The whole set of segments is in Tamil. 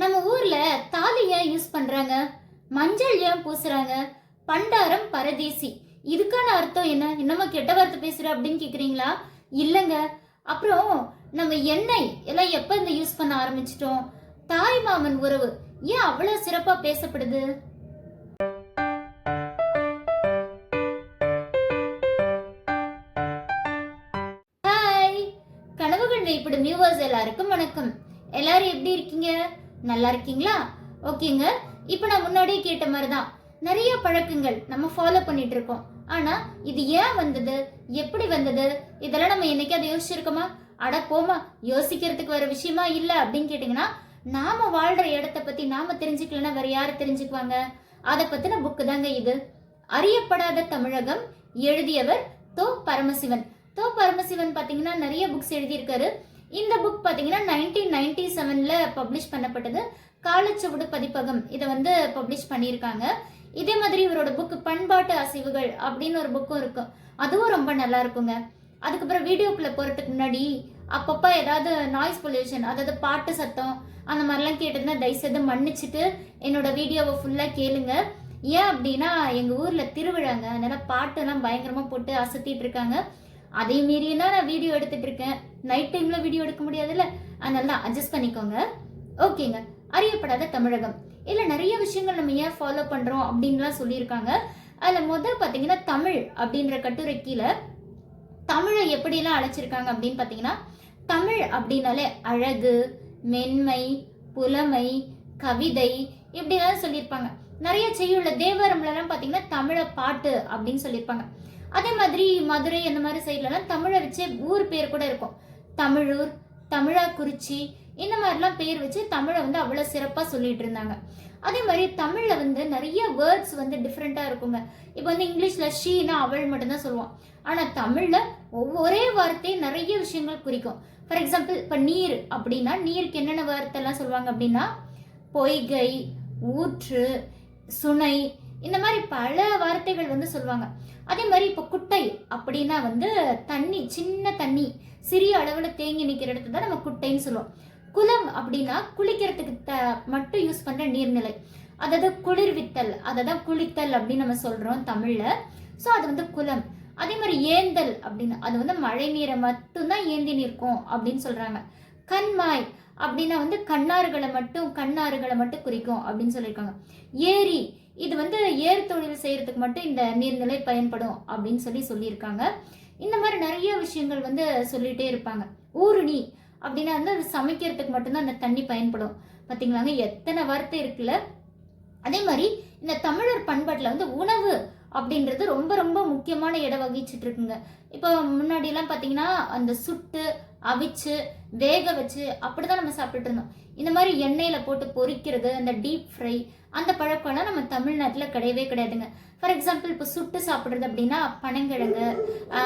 நம்ம ஊர்ல தாலி ஏன் யூஸ் பண்றாங்க? மஞ்சள் ஏன் பூசுறாங்க? பண்டாரம் பரதேசி. இதுக்கான அர்த்தம் என்ன? என்னமா கெட்ட வார்த்தை பேசுற அப்படின்னு கேக்குறீங்களா? இல்லைங்க. அப்புறம் நம்ம எண்ணெய் எல்லாம் எப்ப இந்த யூஸ் பண்ண ஆரம்பிச்சிட்டோம்? தாய் மாமன் உறவு ஏன் அவ்வளவு சிறப்பா பேசப்படுது? ஹாய் கனவுகள் இப்படி வியூவர்ஸ் எல்லாருக்கும் வணக்கம். எல்லாரும் எப்படி இருக்கீங்க? நல்லா இருக்கீங்களா? ஓகேங்க. இப்போ நான் முன்னாடியே கேட்ட மாதிரி தான் நிறைய பழக்கங்கள் நம்ம ஃபாலோ பண்ணிட்டு இருக்கோம். ஆனா இது ஏன் வந்தது? எப்படி வந்தது? இதெல்லாம் நம்ம என்னைக்காவது யோசிச்சிருக்கோமா? அட போமா யோசிக்கிறதுக்கு வர விஷயமா இல்ல அப்படின்னு கேட்டிங்கன்னா நாம வாழ்ற இடத்த பத்தி நாம தெரிஞ்சுக்கலன்னா வேற யாரு தெரிஞ்சுக்குவாங்க? அதை பத்தின புக்கு தாங்க இது. அறியப்படாத தமிழகம் எழுதியவர் தோ பரமசிவன். தோ பரமசிவன் பாத்தீங்கன்னா நிறைய புக்ஸ் எழுதியிருக்காரு. இந்த புக் பார்த்தீங்கன்னா நைன்டீன் நைன்டி செவனில் பப்ளிஷ் பண்ணப்பட்டது. காலச்சுவடு பதிப்பகம் இதை வந்து பப்ளிஷ் பண்ணியிருக்காங்க. இதே மாதிரி இவரோட புக் பண்பாட்டு அசைவுகள் அப்படின்னு ஒரு புக்கும் இருக்கும். அதுவும் ரொம்ப நல்லா இருக்குங்க. அதுக்கப்புறம் வீடியோக்குள்ள போறதுக்கு முன்னாடி அப்பப்போ ஏதாவது நாய்ஸ் பொல்யூஷன் அதாவது பாட்டு சத்தம் அந்த மாதிரிலாம் கேட்டதுன்னா தயவுசெய்து மன்னிச்சுட்டு என்னோட வீடியோவை ஃபுல்லாக கேளுங்க. ஏன் அப்படின்னா எங்கள் ஊரில் திருவிழாங்க. அதனால பாட்டெல்லாம் பயங்கரமாக போட்டு அசத்திட்டு இருக்காங்க. அதே மீறியும் தான் நான் வீடியோ எடுத்துட்டு இருக்கேன். நைட் டைமில் வீடியோ எடுக்க முடியாதுல்ல? அதனால தான் அட்ஜஸ்ட் பண்ணிக்கோங்க. ஓகேங்க அறியப்படாத தமிழகம். இல்லை நிறைய விஷயங்கள் நம்ம ஏன் ஃபாலோ பண்ணுறோம் அப்படின்லாம் சொல்லியிருக்காங்க. அதில் முதல் பார்த்தீங்கன்னா தமிழ் அப்படின்ற கட்டுரை கீழே தமிழை எப்படிலாம் அழைச்சிருக்காங்க அப்படின்னு பார்த்தீங்கன்னா தமிழ் அப்படின்னாலே அழகு மென்மை புலமை கவிதை இப்படிலாம் சொல்லியிருப்பாங்க. நிறைய செய்யுள்ள தேவாரம்லலாம் பார்த்தீங்கன்னா தமிழை பாட்டு அப்படின்னு சொல்லியிருப்பாங்க. அதே மாதிரி மதுரை அந்த மாதிரி சைட்லலாம் தமிழை வச்சே ஊர் பேர் கூட இருக்கும். தமிழூர் தமிழாக்குறிச்சி இந்த மாதிரிலாம் பேர் வச்சு தமிழை வந்து அவ்வளோ சிறப்பாக சொல்லிட்டு இருந்தாங்க. அதே மாதிரி தமிழில் வந்து நிறைய வேர்ட்ஸ் வந்து டிஃப்ரெண்ட்டாக இருக்குங்க. இப்போ வந்து இங்கிலீஷில் ஷீனா அவள் மட்டும்தான் சொல்லுவோம் ஆனால் தமிழில் ஒவ்வொரே வார்த்தையும் நிறைய விஷயங்கள் குறிக்கும். ஃபார் எக்ஸாம்பிள் இப்போ நீர் அப்படின்னா நீருக்கு என்னென்ன வார்த்தைலாம் சொல்லுவாங்க அப்படின்னா பொய்கை ஊற்று சுனை இந்த மாதிரி பல வார்த்தைகள் வந்து சொல்லுவாங்க. அதே மாதிரி இப்போ குட்டை அப்படின்னா வந்து தண்ணி சின்ன தண்ணி சிறிய அளவில் தேங்கி நிற்கிற இடத்துல தான் நம்ம குட்டைன்னு சொல்லுவோம். குளம் அப்படின்னா குளிக்கிறதுக்கு த மட்டும் யூஸ் பண்ணுற நீர்நிலை. அதாவது குளிர்வித்தல் அதை தான் குளித்தல் அப்படின்னு நம்ம சொல்கிறோம் தமிழில். ஸோ அது வந்து குளம். அதே மாதிரி ஏந்தல் அப்படின்னு அது வந்து மழை நீரை மட்டும்தான் ஏந்தி நிற்கும் அப்படின்னு சொல்கிறாங்க கண்மாய் அப்படின்னா வந்து கண்ணாறுகளை மட்டும் கண்ணாறுகளை மட்டும் குறிக்கும் அப்படின்னு சொல்லியிருக்காங்க. ஏரி இது வந்து ஏர் தொழில் செய்யறதுக்கு மட்டும் இந்த நீர்நிலை பயன்படும் அப்படின்னு சொல்லி சொல்லியிருக்காங்க. இந்த மாதிரி நிறைய விஷயங்கள் வந்து சொல்லிட்டே இருப்பாங்க. ஊருணி அப்படின்னா வந்து அது சமைக்கிறதுக்கு மட்டும்தான் அந்த தண்ணி பயன்படும். பார்த்தீங்களாங்க எத்தனை வார்த்தை இருக்குல்ல? அதே மாதிரி இந்த தமிழர் பண்பாட்டில் வந்து உணவு அப்படின்றது ரொம்ப ரொம்ப முக்கியமான இடம் வகிச்சுட்டு இருக்குங்க. இப்போ முன்னாடியெல்லாம் பார்த்தீங்கன்னா அந்த சுட்டு அவிச்சு வேக வச்சு அப்படிதான் நம்ம சாப்பிட்டுட்டு இருந்தோம். இந்த மாதிரி எண்ணெயில் போட்டு பொரிக்கிறது அந்த டீப் ஃப்ரை அந்த பழக்கம்லாம் நம்ம தமிழ்நாட்டில் கிடையவே கிடையாதுங்க. ஃபார் எக்ஸாம்பிள் இப்போ சுட்டு சாப்பிட்றது அப்படின்னா பனங்கிழங்கு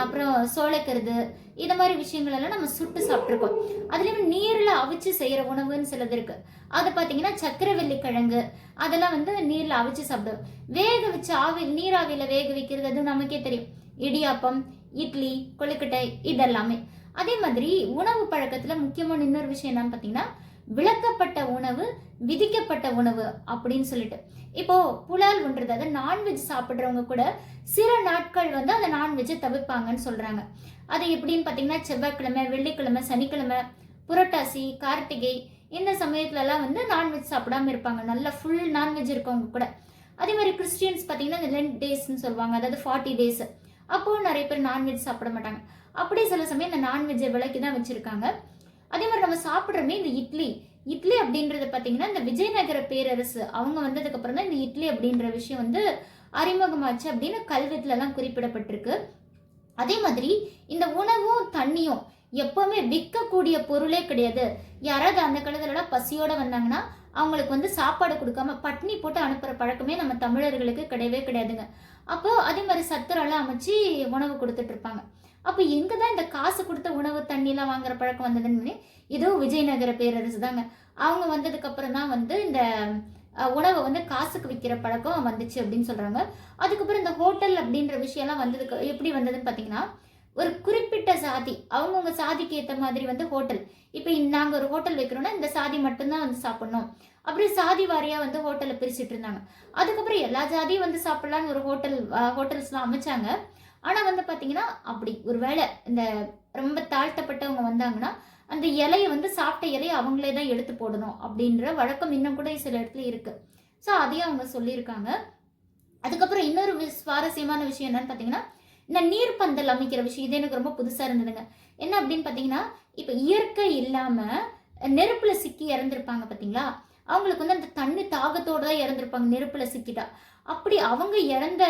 அப்புறம் சோளக்கருது இந்த மாதிரி விஷயங்களெல்லாம் நம்ம சுட்டு சாப்பிட்ருக்கோம் அதுலேயும் நீரில் அவிச்சு செய்கிற உணவுன்னு சிலது இருக்குது அது பார்த்தீங்கன்னா சக்கரவள்ளி கிழங்கு அதெல்லாம் வந்து நீரில் அவிச்சு சாப்பிடுவோம். வேக வச்சு ஆவி நீராவியில் வேக வைக்கிறது அது நமக்கே தெரியும். இடியாப்பம் இட்லி கொழுக்கட்டை இதெல்லாமே. அதே மாதிரி உணவு பழக்கத்தில் முக்கியமான இன்னொரு விஷயம் என்னன்னு பார்த்தீங்கன்னா விளக்கப்பட்ட உணவு விதிக்கப்பட்ட உணவு அப்படின்னு சொல்லிட்டு. இப்போ புலால் ஒன்றது அதாவது நான்வெஜ் சாப்பிட்றவங்க கூட சில நாட்கள் வந்து அந்த நான்வெஜ்ஜை தவிர்ப்பாங்கன்னு சொல்கிறாங்க அது எப்படின்னு பார்த்தீங்கன்னா செவ்வாய்க்கிழமை வெள்ளிக்கிழமை சனிக்கிழமை புரட்டாசி கார்த்திகை இந்த சமயத்துலலாம் வந்து நான்வெஜ் சாப்பிடாம இருப்பாங்க. நல்லா ஃபுல் நான்வெஜ் இருக்கவங்க கூட. அதே மாதிரி கிறிஸ்டியன்ஸ் பார்த்தீங்கன்னா இந்த லென்ட் டேஸ்ன்னு சொல்லுவாங்க. அதாவது ஃபார்ட்டி டேஸ் அப்போது நிறைய பேர் நான்வெஜ் சாப்பிட மாட்டாங்க. அப்படியே சில சமயம் இந்த நான்வெஜ்ஜை விலக்கி தான் வச்சுருக்காங்க. அதே மாதிரி நம்ம சாப்பிட்றோமே இந்த இட்லி. இட்லி அப்படின்றது பார்த்தீங்கன்னா இந்த விஜயநகர பேரரசு. அவங்க வந்ததுக்கு அப்புறம் தான் இந்த இட்லி அப்படின்ற விஷயம் வந்து அறிமுகமாச்சு அப்படின்னு கல்வெட்டுலலாம் குறிப்பிடப்பட்டிருக்கு. அதே மாதிரி இந்த உணவும் தண்ணியும் எப்பவுமே விற்கக்கூடிய பொருளே கிடையாது. யாராவது அந்த காலத்துலலாம் பசியோட வந்தாங்கன்னா அவங்களுக்கு வந்து சாப்பாடு கொடுக்காம பட்னி போட்டு அனுப்புற பழக்கமே நம்ம தமிழர்களுக்கு கிடையவே கிடையாதுங்க. அப்போ அதே மாதிரி சத்துரெல்லாம் அமைச்சு உணவு கொடுத்துட்டு இருப்பாங்க. அப்போ எங்க தான் இந்த காசு கொடுத்த உணவு தண்ணிலாம் வாங்குற பழக்கம் வந்ததுன்னு ஏதோ விஜயநகர பேரரசு தாங்க அவங்க வந்ததுக்கு அப்புறம் தான் வந்து இந்த உணவை வந்து காசுக்கு விற்கிற பழக்கம் வந்துச்சு அப்படின்னு சொல்றாங்க. அதுக்கப்புறம் இந்த ஹோட்டல் அப்படின்ற விஷயம்லாம் வந்ததுக்கு எப்படி வந்ததுன்னு பார்த்தீங்கன்னா ஒரு குறிப்பிட்ட சாதி அவங்கவுங்க சாதிக்கு ஏற்ற மாதிரி வந்து ஹோட்டல். இப்போ நாங்கள் ஒரு ஹோட்டல் வைக்கிறோம்னா இந்த சாதி மட்டும்தான் வந்து சாப்பிடணும். அப்படி சாதி வாரியாக வந்து ஹோட்டலை பிரிச்சுட்டு இருந்தாங்க. அதுக்கப்புறம் எல்லா ஜாதியும் வந்து சாப்பிட்லான்னு ஒரு ஹோட்டல் ஹோட்டல்ஸ்லாம் அமைச்சாங்க. ஆனால் வந்து பார்த்தீங்கன்னா அப்படி ஒரு வேளை இந்த ரொம்ப தாழ்த்தப்பட்டவங்க வந்தாங்கன்னா அந்த இலையை வந்து சாப்பிட்ட இலையை அவங்களே தான் எடுத்து போடணும் அப்படின்ற வழக்கம் இன்னும் கூட சில இடத்துல இருக்குது ஸோ அதையும் அவங்க சொல்லியிருக்காங்க. அதுக்கப்புறம் இன்னொரு சுவாரஸ்யமான விஷயம் என்னன்னு பார்த்தீங்கன்னா இந்த நீர்ப்பந்தல் அமைக்கிற விஷயம் இது எனக்கு ரொம்ப புதுசாக இருந்ததுங்க. என்ன அப்படின்னு பார்த்தீங்கன்னா இப்போ இயற்கை இல்லாமல் நெருப்பில் சிக்கி இறந்துருப்பாங்க பார்த்தீங்களா அவங்களுக்கு வந்து அந்த தண்ணி தாகத்தோடு தான் இறந்துருப்பாங்க நெருப்பில் சிக்கிட்டா. அப்படி அவங்க இறந்த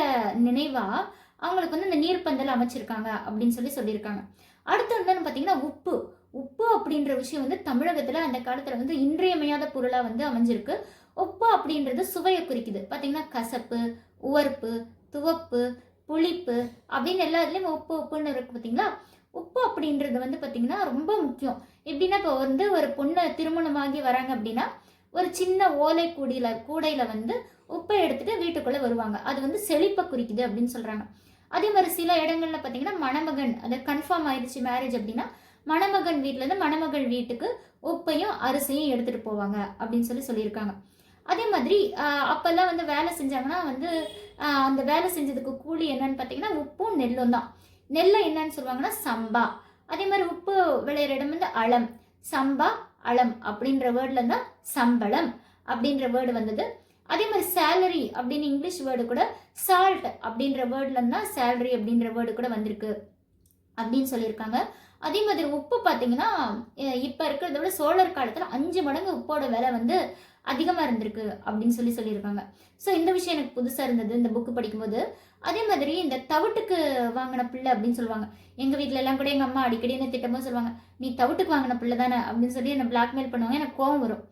நினைவாக அவங்களுக்கு வந்து இந்த நீர்ப்பந்தல் அமைச்சிருக்காங்க அப்படின்னு சொல்லி சொல்லியிருக்காங்க. அடுத்து வந்து பார்த்தீங்கன்னா உப்பு. உப்பு அப்படின்ற விஷயம் வந்து தமிழகத்தில் அந்த காலத்தில் வந்து இன்றியமையாத பொருளாக வந்து அமைஞ்சிருக்கு. உப்பு அப்படின்றது சுவையை குறிக்குது. பார்த்தீங்கன்னா கசப்பு உவர்ப்பு துவப்பு புளிப்பு அப்படின்னு எல்லா இதுலேயும் உப்பு உப்புன்னு இருக்குது பார்த்தீங்களா? உப்பு அப்படின்றது வந்து பார்த்தீங்கன்னா ரொம்ப முக்கியம். எப்படின்னா இப்போ வந்து ஒரு பொண்ணை திருமணமாகி வராங்க அப்படின்னா ஒரு சின்ன ஓலை கூடியில் கூடையில் வந்து உப்பை எடுத்துகிட்டு வீட்டுக்குள்ளே வருவாங்க. அது வந்து செழிப்பை குறிக்குது அப்படின்னு சொல்கிறாங்க அதே மாதிரி சில இடங்கள்ல பார்த்தீங்கன்னா மணமகன் அது கன்ஃபார்ம் ஆயிடுச்சு மேரேஜ் அப்படின்னா மணமகன் வீட்டில் இருந்து மணமகள் வீட்டுக்கு உப்பையும் அரிசியும் எடுத்துகிட்டு போவாங்க அப்படின்னு சொல்லி சொல்லியிருக்காங்க. அதே மாதிரி அப்போல்லாம் வந்து வேலை செஞ்சாங்கன்னா வந்து அந்த வேலை செஞ்சதுக்கு கூலி என்னன்னு பார்த்தீங்கன்னா உப்பும் நெல்லும் தான். நெல்லை என்னன்னு சொல்லுவாங்கன்னா சம்பா. அதே மாதிரி உப்பு விளையிற இடம் வந்து அளம் சம்பா அளம் அப்படின்ற வேர்டில் தான் சம்பளம் அப்படின்ற வேர்டு வந்தது. அதே மாதிரி சேலரி அப்படின்னு இங்கிலீஷ் வேர்டு கூட சால்ட் அப்படின்ற வேர்ட்ல தான் சேலரி அப்படின்ற வேர்டு கூட வந்திருக்கு அப்படின்னு சொல்லியிருக்காங்க. அதே மாதிரி உப்பு பார்த்தீங்கன்னா இப்போ இருக்கிறத விட சோழர் காலத்தில் அஞ்சு மடங்கு உப்போட விலை வந்து அதிகமாக இருந்திருக்கு அப்படின்னு சொல்லி சொல்லியிருக்காங்க. ஸோ இந்த விஷயம் எனக்கு புதுசாக இருந்தது இந்த புக்கு படிக்கும்போது. அதே மாதிரி இந்த தவிட்டுக்கு வாங்கின பிள்ளை அப்படின்னு சொல்லுவாங்க. எங்கள் வீட்ல எல்லாம் கூட எங்கள் அம்மா அடிக்கடி என்ன திட்டமா சொல்லுவாங்க நீ தவிட்டுக்கு வாங்கின பிள்ளை தானே அப்படின்னு சொல்லி என்னை பிளாக்மெயில் பண்ணுவாங்க. எனக்கு கோவம் வரும்.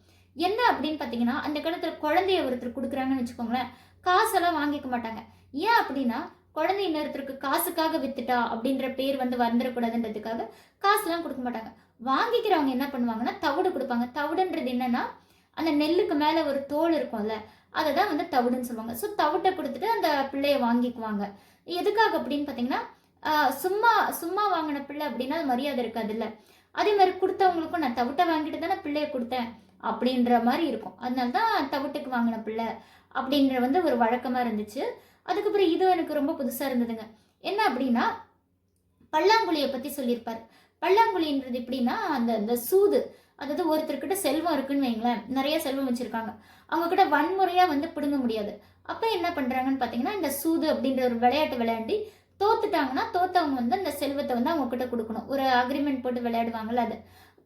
என்ன அப்படின்னு பார்த்தீங்கன்னா அந்த காலத்தில் குழந்தைய ஒருத்தர் கொடுக்குறாங்கன்னு வச்சுக்கோங்களேன். காசெல்லாம் வாங்கிக்க மாட்டாங்க. ஏன் அப்படின்னா குழந்தை இன்னொருத்தருக்கு காசுக்காக வித்துட்டா அப்படின்ற பேர் வந்து வந்துடக்கூடாதுன்றதுக்காக காசுலாம் கொடுக்க மாட்டாங்க. வாங்கிக்கிறவங்க என்ன பண்ணுவாங்கன்னா தவிடு கொடுப்பாங்க. தவிடுன்றது என்னன்னா அந்த நெல்லுக்கு மேலே ஒரு தோல் இருக்கும்ல அதை தான் வந்து தவிடுன்னு சொல்லுவாங்க. ஸோ தவிட்டை கொடுத்துட்டு அந்த பிள்ளையை வாங்கிக்குவாங்க. எதுக்காக அப்படின்னு பார்த்தீங்கன்னா சும்மா சும்மா வாங்கின பிள்ளை அப்படின்னா அது மரியாதை இருக்காதுல்ல. அதே மாதிரி கொடுத்தவங்களுக்கும் நான் தவிட்டை வாங்கிட்டு தானே பிள்ளைய கொடுத்தேன். அப்படின்ற மாதிரி இருக்கும். அதனால தான் தவிட்டுக்கு வாங்கின பிள்ளை அப்படின்ற வந்து ஒரு வழக்கமாக இருந்துச்சு. அதுக்கப்புறம் இது எனக்கு ரொம்ப புதுசாக இருந்ததுங்க. என்ன அப்படின்னா பல்லாங்குழியை பற்றி சொல்லியிருப்பார். பல்லாங்குழின்றது எப்படின்னா அந்த அந்த சூது அதாவது ஒருத்தர்கிட்ட செல்வம் இருக்குன்னு வைங்களேன் நிறைய செல்வம் வச்சுருக்காங்க. அவங்கக்கிட்ட வன்முறையாக வந்து பிடுங்க முடியாது. அப்போ என்ன பண்ணுறாங்கன்னு பார்த்தீங்கன்னா இந்த சூது அப்படின்ற ஒரு விளையாட்டு விளையாண்டி தோத்துட்டாங்கன்னா தோத்தவங்க வந்து அந்த செல்வத்தை வந்து அவங்க கிட்ட கொடுக்கணும். ஒரு அக்ரிமெண்ட் போட்டு விளையாடுவாங்கல்ல அது.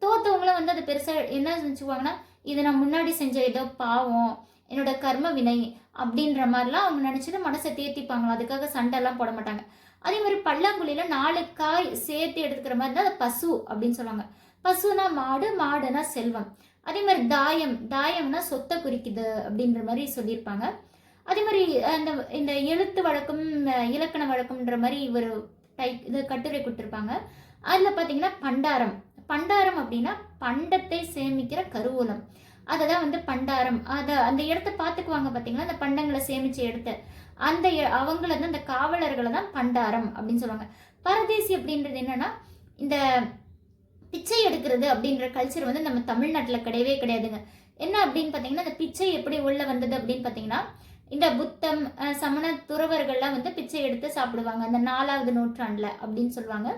தோத்தவங்களும் வந்து அது பெருசாக என்ன நினச்சிக்குவாங்கன்னா இதை நான் முன்னாடி செஞ்ச ஏதோ பாவம் என்னோட கர்ம வினை அப்படின்ற மாதிரிலாம் அவங்க நினச்சிட்டு மனசை தேத்திப்பாங்களா அதுக்காக சண்டைலாம் போட மாட்டாங்க. அதே மாதிரி பல்லாங்குழியில் நாலு காய் சேர்த்து எடுத்துக்கிற மாதிரி தான் அது பசு அப்படின்னு சொல்லுவாங்க. பசுனா மாடு மாடுனா செல்வம். அதே மாதிரி தாயம் தாயம்னா சொத்தை குறிக்குது அப்படின்ற மாதிரி சொல்லியிருப்பாங்க. அதே மாதிரி அந்த இந்த எழுத்து வழக்கம் இலக்கண வழக்கம்ன்ற மாதிரி ஒரு டைப் இது கட்டுரை கொடுத்துருப்பாங்க. அதில் பார்த்தீங்கன்னா பண்டாரம். பண்டாரம் அப்படின்னா பண்டத்தை சேமிக்கிற கருவூலம். அதை தான் வந்து பண்டாரம். அதை அந்த இடத்த பார்த்துக்குவாங்க பார்த்தீங்களா அந்த பண்டங்களை சேமிச்ச இடத்த. அந்த அவங்கள தான் அந்த காவலர்களை தான் பண்டாரம் அப்படின்னு சொல்லுவாங்க. பரதேசி அப்படின்றது என்னன்னா இந்த பிச்சை எடுக்கிறது அப்படின்ற கல்ச்சர் வந்து நம்ம தமிழ்நாட்டில் கிடையவே கிடையாதுங்க. என்ன அப்படின்னு பார்த்தீங்கன்னா இந்த பிச்சை எப்படி உள்ளே வந்தது அப்படின்னு பார்த்தீங்கன்னா இந்த புத்தம் சமண துறவர்கள்லாம் வந்து பிச்சை எடுத்து சாப்பிடுவாங்க. அந்த நாலாவது நூற்றாண்டில் அப்படின்னு சொல்லுவாங்க.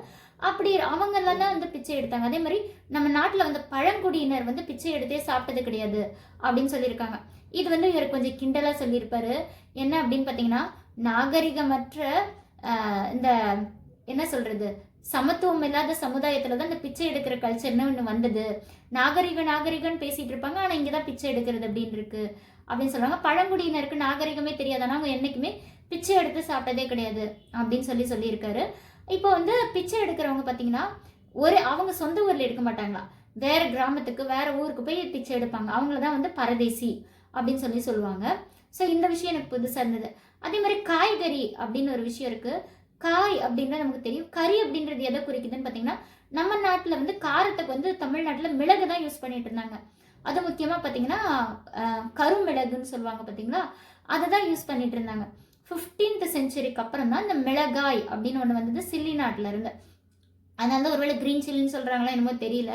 அப்படி அவங்க தானே வந்து பிச்சை எடுத்தாங்க. அதே மாதிரி நம்ம நாட்டில் வந்து பழங்குடியினர் வந்து பிச்சை எடுத்தே சாப்பிட்டது கிடையாது அப்படின்னு சொல்லியிருக்காங்க. இது வந்து இவர் கொஞ்சம் கிண்டலாக சொல்லியிருப்பாரு. என்ன அப்படின்னு பார்த்தீங்கன்னா நாகரிகமற்ற இந்த என்ன சொல்றது சமத்துவம் இல்லாத சமுதாயத்துல தான் இந்த பிச்சை எடுக்கிற கல்ச்சர்னு ஒன்று வந்தது. நாகரிக நாகரிகன்னு பேசிட்டு இருப்பாங்க. ஆனால் இங்கே தான் பிச்சை எடுக்கிறது அப்படின்னு இருக்கு அப்படின்னு சொல்லுவாங்க. பழங்குடியினருக்கு நாகரிகமே தெரியாது. ஆனால் அவங்க என்னைக்குமே பிச்சை எடுத்து சாப்பிட்டதே கிடையாது அப்படின்னு சொல்லி சொல்லியிருக்காரு. இப்போ வந்து பிச்சை எடுக்கிறவங்க பார்த்தீங்கன்னா ஒரு அவங்க சொந்த ஊரில் எடுக்க மாட்டாங்களா? வேற கிராமத்துக்கு வேற ஊருக்கு போய் பிச்சை எடுப்பாங்க. அவங்கள தான் வந்து பரதேசி அப்படின்னு சொல்லி சொல்லுவாங்க. ஸோ இந்த விஷயம் எனக்கு புதுசாக இருந்தது. அதே மாதிரி காய்கறி அப்படின்னு ஒரு விஷயம் இருக்கு. காய் அப்படின்னா நமக்கு தெரியும். கறி அப்படின்றது எதை குறிக்குதுன்னு பார்த்தீங்கன்னா நம்ம நாட்டில் வந்து காரத்துக்கு வந்து தமிழ்நாட்டில் மிளகு தான் யூஸ் பண்ணிட்டு இருந்தாங்க. அது முக்கியமாக பார்த்தீங்கன்னா கருமிளகுன்னு சொல்லுவாங்க பார்த்தீங்களா அதை தான் யூஸ் பண்ணிட்டு இருந்தாங்க. ஃபிஃப்டீன்த் செஞ்சுரிக்கு அப்புறம் தான் இந்த மிளகாய் அப்படின்னு ஒன்று வந்தது சில்லி நாட்டில் இருந்து. அதனால தான் ஒருவேளை க்ரீன் சில்லின்னு சொல்கிறாங்களா என்னமோ தெரியல.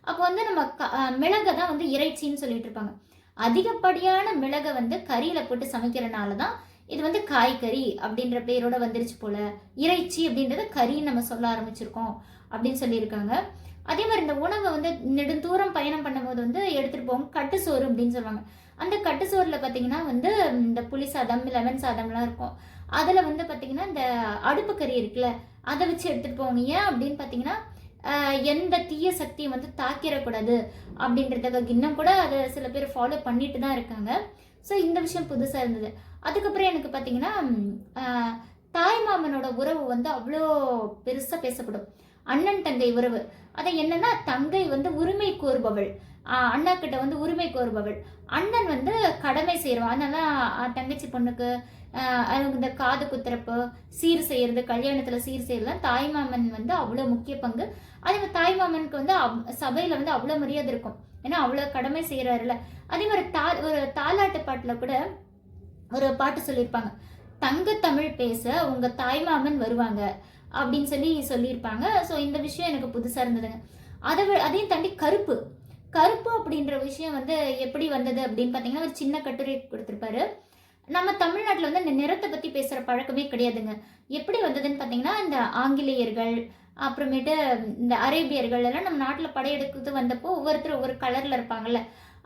அப்போ வந்து நம்ம க- மிளகை தான் வந்து இறைச்சின்னு சொல்லிட்டு இருப்பாங்க. அதிகப்படியான மிளகை வந்து கறியில் போட்டு சமைக்கிறனால தான் இது வந்து காய்கறி அப்படின்ற பேரோட வந்துருச்சு போல. இறைச்சி அப்படின்றத கறின்னு நம்ம சொல்ல ஆரம்பிச்சிருக்கோம் அப்படின்னு சொல்லியிருக்காங்க. அதே மாதிரி இந்த உணவை வந்து நெடுந்தூரம் பயணம் பண்ணும்போது வந்து எடுத்துகிட்டு போவாங்க கட்டு சோறு அப்படின்னு சொல்லுவாங்க. அந்த கட்டு சோறில் பார்த்தீங்கன்னா வந்து இந்த புளி சாதம் லெமன் சாதம்லாம் இருக்கும். அதில் வந்து பார்த்தீங்கன்னா இந்த அடுப்பு கறி இருக்குல்ல அதை வச்சு எடுத்துகிட்டு போவாங்க ஏன் அப்படின்னு பார்த்தீங்கன்னா எந்த தீய சக்தியும் வந்து தாக்கிடக்கூடாது அப்படின்றதுக்காக இன்னும் கூட அதை சில பேர் ஃபாலோ பண்ணிட்டு தான் இருக்காங்க. ஸோ இந்த விஷயம் புதுசாக இருந்தது. அதுக்கப்புறம் எனக்கு பார்த்தீங்கன்னா தாய் மாமனோட உறவு வந்து அவ்வளோ பெருசாக பேசப்படும். அண்ணன் தங்கை உறவு. அதை என்னன்னா தங்கை வந்து உரிமை கோருபவள். அண்ணா கிட்ட வந்து உரிமை கோருபவள். அண்ணன் வந்து கடமை செய்கிறவன் அதனால தங்கச்சி பொண்ணுக்கு இந்த காது குத்துறப்பு சீர் செய்யறது கல்யாணத்தில் சீர் செய்யறதுலாம் தாய்மாமன் வந்து அவ்வளோ முக்கிய பங்கு. அதே மாதிரி தாய்மாமனுக்கு வந்து அவ்- சபையில வந்து அவ்வளோ மரியாதை இருக்கும். ஏன்னா அவ்வளோ கடமை செய்கிறாருல அதே மாதிரி தா ஒரு தாலாட்டு பாட்டில் கூட ஒரு பாட்டு சொல்லியிருப்பாங்க. தங்க தமிழ் பேச உங்க தாய்மாமன் வருவாங்க அப்படின்னு சொல்லி சொல்லியிருப்பாங்க. ஸோ இந்த விஷயம் எனக்கு புதுசாக இருந்ததுங்க. அதை விட- அதையும் தாண்டி கருப்பு. கருப்பு அப்படின்ற விஷயம் வந்து எப்படி வந்தது அப்படின்னு பார்த்தீங்கன்னா ஒரு சின்ன கட்டுரை கொடுத்துருப்பாரு. நம்ம தமிழ்நாட்டில் வந்து இந்த நிறத்தை பற்றி பேசுகிற பழக்கமே கிடையாதுங்க. எப்படி வந்ததுன்னு பார்த்தீங்கன்னா இந்த ஆங்கிலேயர்கள் அப்புறமேட்டு இந்த அரேபியர்கள் எல்லாம் நம்ம நாட்டில் படையெடுக்கிறது வந்தப்போ ஒவ்வொருத்தர் ஒவ்வொரு கலரில் இருப்பாங்கல்ல.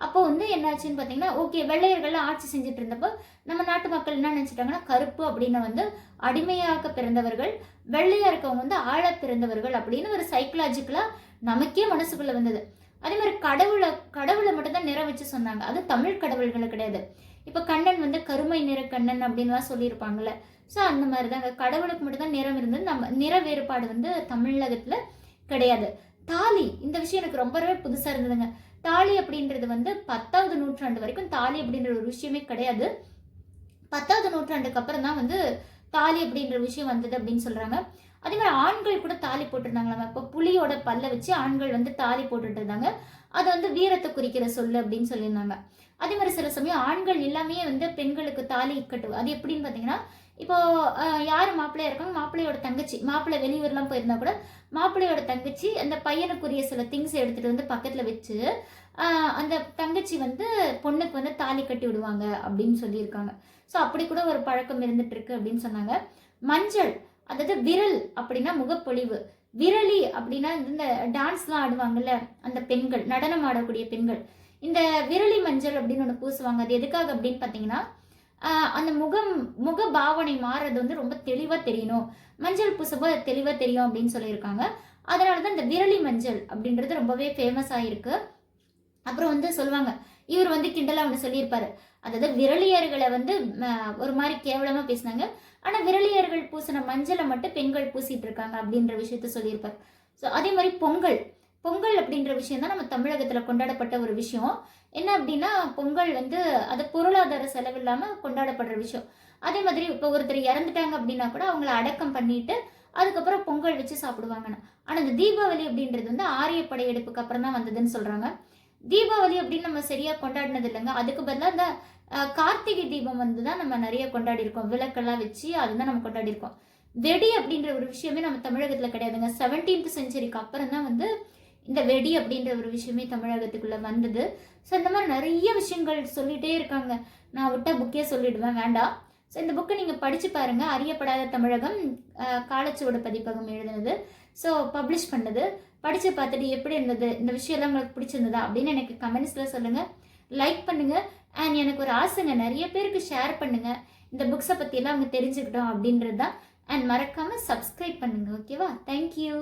அப்போ வந்து என்னாச்சுன்னு பார்த்தீங்கன்னா ஓகே வெள்ளையர்கள்லாம் ஆட்சி செஞ்சுட்டு இருந்தப்போ நம்ம நாட்டு மக்கள் என்ன நினச்சிட்டாங்கன்னா கருப்பு அப்படின்னு வந்து அடிமையாக பிறந்தவர்கள் வெள்ளையாக இருக்கவங்க வந்து ஆழ பிறந்தவர்கள் அப்படின்னு ஒரு சைக்கலாஜிக்கலாக நமக்கே மனசுக்குள்ளே வந்தது. அதே மாதிரி கடவுளை கடவுளை மட்டும்தான் நிற நிறம் வச்சு சொன்னாங்க. அது தமிழ் கடவுள்களை கிடையாது. இப்போ கண்ணன் வந்து கருமை நிற கண்ணன் அப்படின்லாம் சொல்லியிருப்பாங்கல்ல. ஸோ அந்த மாதிரி தாங்க கடவுளுக்கு மட்டும்தான் நிறம் இருந்தது. நம்ம நிற வேறுபாடு வந்து தமிழகத்தில் கிடையாது. தாலி இந்த விஷயம் எனக்கு ரொம்பவே புதுசாக இருந்ததுங்க. தாலி அப்படின்றது வந்து பத்தாவது நூற்றாண்டு வரைக்கும் தாலி அப்படின்ற ஒரு விஷயமே கிடையாது. பத்தாவது நூற்றாண்டுக்கு அப்புறம் தான் வந்து தாலி அப்படின்ற விஷயம் வந்தது அப்படின்னு சொல்கிறாங்க அதே மாதிரி ஆண்கள் கூட தாலி போட்டிருந்தாங்களாம் இப்போ புலியோட பல்ல வச்சு ஆண்கள் வந்து தாலி போட்டுட்டு இருந்தாங்க அது வந்து வீரத்தை குறிக்கிற சொல்லு அப்படின்னு சொல்லியிருந்தாங்க. அதே மாதிரி சில சமயம் ஆண்கள் எல்லாமே வந்து பெண்களுக்கு தாலி கட்டு அது எப்படின்னு பார்த்தீங்கன்னா இப்போ யார் மாப்பிள்ளையா இருக்காங்க? மாப்பிள்ளையோட தங்கச்சி. மாப்பிள்ளை வெளியூர்லாம் போயிருந்தா கூட மாப்பிள்ளையோட தங்கச்சி அந்த பையனுக்குரிய சில திங்ஸ் எடுத்துகிட்டு வந்து பக்கத்தில் வச்சு அந்த தங்கச்சி வந்து பொண்ணுக்கு வந்து தாலி கட்டி விடுவாங்க அப்படின்னு சொல்லியிருக்காங்க. ஸோ அப்படி கூட ஒரு பழக்கம் இருந்துட்டு இருக்கு அப்படின்னு சொன்னாங்க. மஞ்சள். அதாவது விரல் அப்படின்னா முகப்பொழிவு விரலி அப்படின்னா இந்த டான்ஸ்லாம் ஆடுவாங்கல்ல அந்த பெண்கள் நடனம் ஆடக்கூடிய பெண்கள். இந்த விரலி மஞ்சள் அப்படின்னு ஒன்று பூசுவாங்க. அது எதுக்காக அப்படின்னு பார்த்தீங்கன்னா அந்த முகம் முக பாவனை மாறுறது வந்து ரொம்ப தெளிவாக தெரியணும். மஞ்சள் பூசும்போது அது தெளிவாக தெரியும் அப்படின்னு சொல்லியிருக்காங்க. அதனால தான் இந்த விரலி மஞ்சள் அப்படின்றது ரொம்பவே ஃபேமஸ் ஆகிருக்கு அப்புறம் வந்து சொல்லுவாங்க இவர் வந்து கிண்டலாக ஒன்று சொல்லியிருப்பாரு. அதாவது விரலியர்களை வந்து ஒரு மாதிரி கேவலமாக பேசினாங்க. ஆனால் விரலியர்கள் பூசின மஞ்சளை மட்டும் பெண்கள் பூசிட்டு இருக்காங்க அப்படின்ற விஷயத்த சொல்லியிருப்பார். ஸோ அதே மாதிரி பொங்கல். பொங்கல் அப்படின்ற விஷயம் தான் நம்ம தமிழகத்தில் கொண்டாடப்பட்ட ஒரு விஷயம். என்ன அப்படின்னா பொங்கல் வந்து அது பொருளாதார செலவு இல்லாமல் கொண்டாடப்படுற விஷயம். அதே மாதிரி இப்போ ஒருத்தர் இறந்துட்டாங்க அப்படின்னா கூட அவங்கள அடக்கம் பண்ணிட்டு அதுக்கப்புறம் பொங்கல் வச்சு சாப்பிடுவாங்கன்னு. ஆனால் இந்த தீபாவளி அப்படின்றது வந்து ஆரிய படையெடுப்புக்கு அப்புறம் தான் வந்ததுன்னு சொல்கிறாங்க தீபாவளி அப்படின்னு நம்ம சரியாக கொண்டாடினது இல்லைங்க. அதுக்கு பதிலாக இந்த கார்த்திகை தீபம் வந்து தான் நம்ம நிறைய கொண்டாடி இருக்கோம் விளக்கெல்லாம் வச்சு அதுதான் நம்ம கொண்டாடி இருக்கோம் வெடி அப்படின்ற ஒரு விஷயமே நம்ம தமிழகத்தில் கிடையாதுங்க. செவன்டீன்த் செஞ்சுரிக்கு அப்புறம் தான் வந்து இந்த வெடி அப்படின்ற ஒரு விஷயமே தமிழகத்துக்குள்ள வந்தது. ஸோ இந்த மாதிரி நிறைய விஷயங்கள் சொல்லிட்டே இருக்காங்க. நான் விட்ட புக்கே சொல்லிடுவேன். வேண்டாம். ஸோ இந்த புக்கை நீங்கள் படித்து பாருங்கள் அறியப்படாத தமிழகம் காலச்சுவடு பதிப்பகம் எழுதுனது. ஸோ பப்ளிஷ் பண்ணது. படித்து பார்த்துட்டு எப்படி இருந்தது? இந்த விஷயம்லாம் உங்களுக்கு பிடிச்சிருந்ததா? அப்படின்னு எனக்கு கமெண்ட்ஸில் சொல்லுங்கள் லைக் பண்ணுங்கள் அண்ட் எனக்கு ஒரு ஆசைங்க. நிறைய பேருக்கு ஷேர் பண்ணுங்கள் இந்த புக்ஸை பற்றியெல்லாம் அவங்க தெரிஞ்சுக்கிட்டோம் அப்படின்றது தான் அண்ட் மறக்காமல் சப்ஸ்கிரைப் பண்ணுங்கள் ஓகேவா தேங்க்யூ